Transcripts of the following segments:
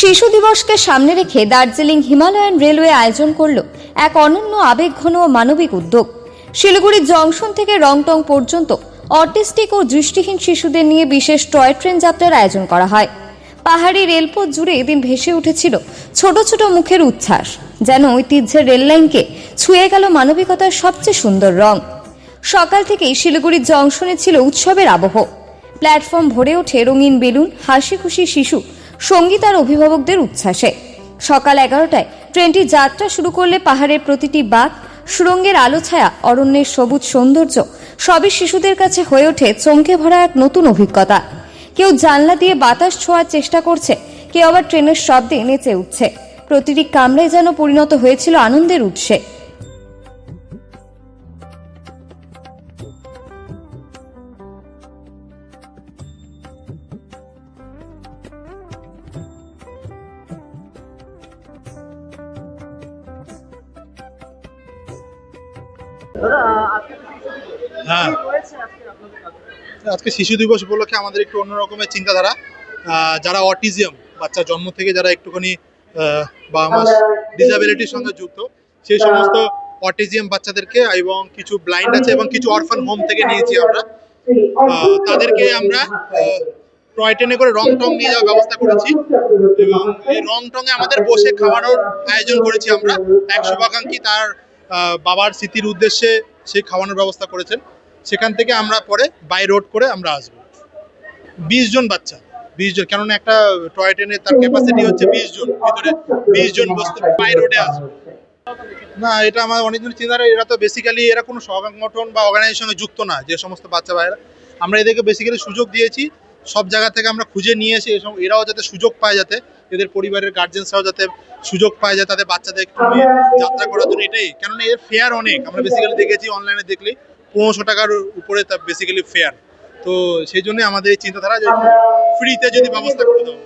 শিশু দিবসকে সামনে রেখে দার্জিলিং হিমালয়ান রেলওয়ে আয়োজন করল এক অনন্য আবেগঘন ও মানবিক উদ্যোগ। শিলিগুড়ি জংশন থেকে রংটং পর্যন্ত অটিস্টিক ও দৃষ্টিহীন শিশুদের নিয়ে বিশেষ টয় ট্রেন যাত্রার আয়োজন করা হয়। পাহাড়ি রেলপথ জুড়ে এদিন ভেসে উঠেছিল ছোট ছোট মুখের উচ্ছ্বাস, যেন ঐতিহ্যের রেললাইনকে ছুঁয়ে গেল মানবিকতার সবচেয়ে সুন্দর রং। সকাল থেকেই শিলিগুড়ির জংশনে ছিল উৎসবের আবহ। প্ল্যাটফর্ম ভরে ওঠে রঙিন বেলুন হাসি খুশি শিশু সংগীত আর অভিভাবকদের উচ্ছ্বাসে। সকাল এগারোটায় ট্রেনটি যাত্রা শুরু করলে পাহাড়ের প্রতিটি বাঁক, সুরঙ্গের আলো ছায়া, অরণ্যের সবুজ সৌন্দর্য সবই শিশুদের কাছে হয়ে ওঠে চমকে ভরা এক নতুন অভিজ্ঞতা। কেউ জানলা দিয়ে বাতাস ছোঁয়ার চেষ্টা করছে, কেউ আবার ট্রেনের শব্দে নেচে উঠছে। প্রতিটি কামড়ায় যেন পরিণত হয়েছিল আনন্দের উৎসে। হ্যাঁ। আজকে শিশু দিবস উপলক্ষে আমাদের একটু অন্য রকমের চিন্তাধারা। যারা অটিজম বাচ্চা জন্ম থেকে যারা একটুখানি বা আমার ডিসাবিলিটির সঙ্গে যুক্ত সেই সমস্ত অটিজিয়াম বাচ্চাদেরকে এবং কিছু ব্লাইন্ড আছে এবং কিছু অরফান হোম থেকে নিয়েছি আমরা। তাদেরকে আমরা টয় ট্রেনে করে রং টং নিয়ে যাওয়ার ব্যবস্থা করেছি এবং এই রং টঙে আমাদের বসে খাওয়ানোর আয়োজন করেছি আমরা। এক শুভাকাঙ্ক্ষী তার বাবার স্মৃতির উদ্দেশ্যে সেই খাওয়ানোর ব্যবস্থা করেছেন। সেখান থেকে আমরা পরে বাই রোড করে আমরা আসব। বিশ জন বাচ্চা, বিশ জন। কেননা একটা টয় ট্রেনের তার ক্যাপাসিটি হচ্ছে বিশ জন, ভিতরে বিশ জন বসতে বাই রোডে আসবে। না, এটা আমার অনেকজন চিন্তা, এরা তো বেসিক্যালি এরা কোনো সংগঠন বা অর্গানাইজেশনের সঙ্গে যুক্ত না, যে সমস্ত বাচ্চা ভাইরা আমরা এদেরকে বেসিক্যালি সুযোগ দিয়েছি সব জায়গা থেকে আমরা খুঁজে নিয়ে এসে এসব এরাও যাতে সুযোগ পায় যাতে, এদের পরিবারের গার্জেন্সরাও যাতে সুযোগ পায় যাতে তাদের বাচ্চাদের একটু নিয়ে যাত্রা করার জন্য এটাই। কেননা এর ফেয়ার অনেক। আমরা বেসিক্যালি দেখেছি অনলাইনে দেখলে পনেরোশো টাকার উপরে তা বেসিক্যালি ফেয়ার তো সেই জন্য আমাদের এই চিন্তাধারা যে ফ্রিতে যদি ব্যবস্থা করে দেওয়া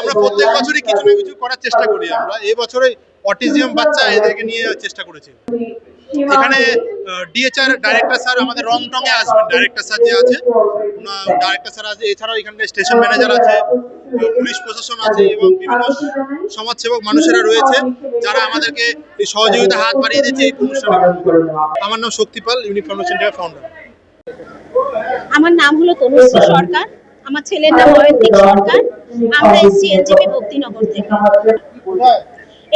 আমরা প্রত্যেক বছরই কিছু না কিছু করার চেষ্টা করি আমরা। এই বছরে অটিজম বাচ্চা এদেরকে নিয়ে চেষ্টা করেছি। এখানে ডিএচআর ডাইরেক্টর স্যার আমাদের রং টং এ আসবেন। ডাইরেক্টর স্যার যে আছে ডাইরেক্টর স্যার আছে। এছাড়াও এখানকার স্টেশন ম্যানেজার আছে পুলিশ প্রশাসন আছে এবং বিভিন্ন সমাজসেবক মানুষেরা রয়েছে যারা আমাদেরকে এই সহযোগিতা হাত বাড়িয়ে দিয়েছে এই অনুষ্ঠানে আমার নাম শক্তিপাল ইউনিক ফাউন্ডেশন ফাউন্ডার আমার নাম হলো তনুশ্রী সরকার। আমার ছেলের নাম অয়ন্তিক সরকার। আমরা এসছি এলজিবি ভক্তিনগর থেকে।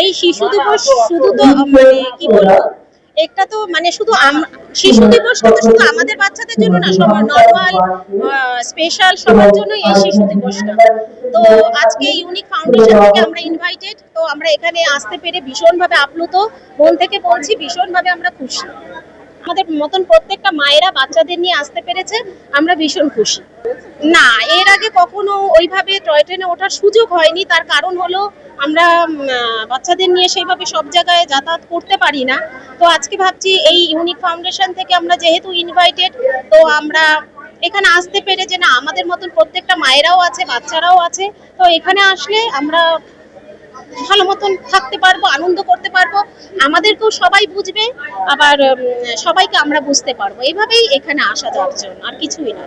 এই শিশু দিবস শুধু তো মানে কি বলব? একটা তো মানে শুধু শিশু দিবস কিন্তু শুধু আমাদের বাচ্চাদের জন্য না, সবার নর্মাল স্পেশাল সবার জন্য এই শিশু দিবসটা। তো আজকে ইউনিক ফাউন্ডেশন থেকে আমরা ইনভাইটেড তো আমরা এখানে আসতে পেরে ভীষণভাবে আপ্লুত, মন থেকে বলছি ভীষণভাবে আমরা খুশি। আমাদের মতন প্রত্যেকটা মায়েরা বাচ্চাদের নিয়ে আসতে পেরেছে, আমরা ভীষণ খুশি। না, এর আগে কখনো ওইভাবে টয় ট্রেনে ওঠার সুযোগ হয়নি, তার কারণ হলো আমরা বাচ্চাদের নিয়ে সেইভাবে সব জায়গায় যাতায়াত করতে পারি না। তো আজকে ভাবছি এই ইউনিক ফাউন্ডেশন থেকে আমরা যেহেতু ইনভাইটেড তো আমরা এখানে আসতে পেরে যে না, আমাদের মতন প্রত্যেকটা মায়েরাও আছে, বাচ্চারাও আছে, তো এখানে আসলে আমরা ভালো মতন থাকতে পারব, আনন্দ করতে পারব। আমাদেরকেও সবাই বুঝবে, আবার সবাইকে আমরা বুঝতে পারব। এভাবেই এখানে আসা যাওয়ার জন্য আর কিছুই না।